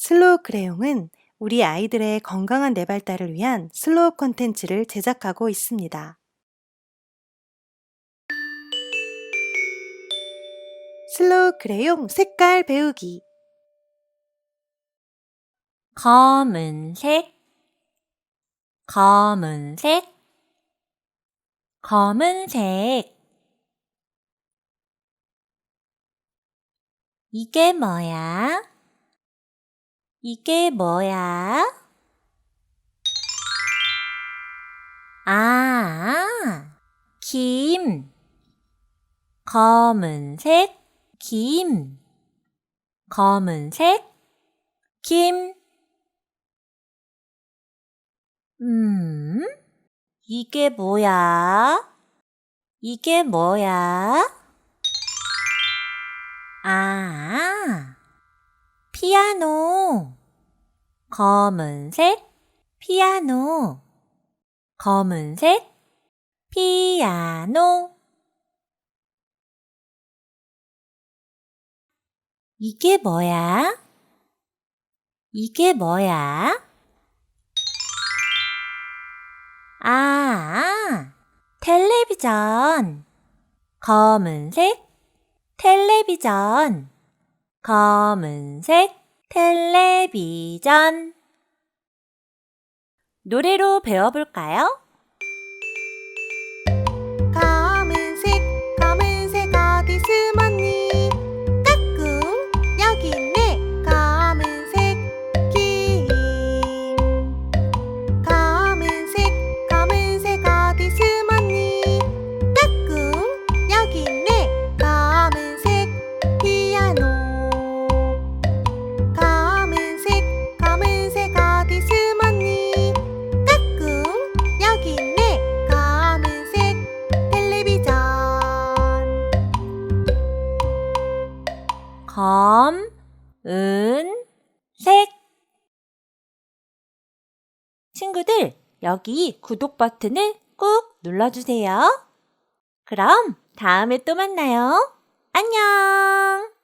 슬로우 크레용은 우리 아이들의 건강한 뇌 발달을 위한 슬로우 콘텐츠를 제작하고 있습니다. 슬로우 크레용 색깔 배우기 검은색, 검은색, 검은색. 이게 뭐야? 이게 뭐야? 아, 김. 검은색, 김. 검은색, 김. 음, 이게 뭐야? 이게 뭐야? 아, 피아노. 검은색 피아노. 검은색 피아노. 이게 뭐야? 이게 뭐야? 아, 텔레비전. 검은색 텔레비전. 검은색 텔레비전. 노래로 배워볼까요? 은, 색. 친구들, 여기 구독 버튼을 꾹 눌러주세요. 그럼 다음에 또 만나요. 안녕!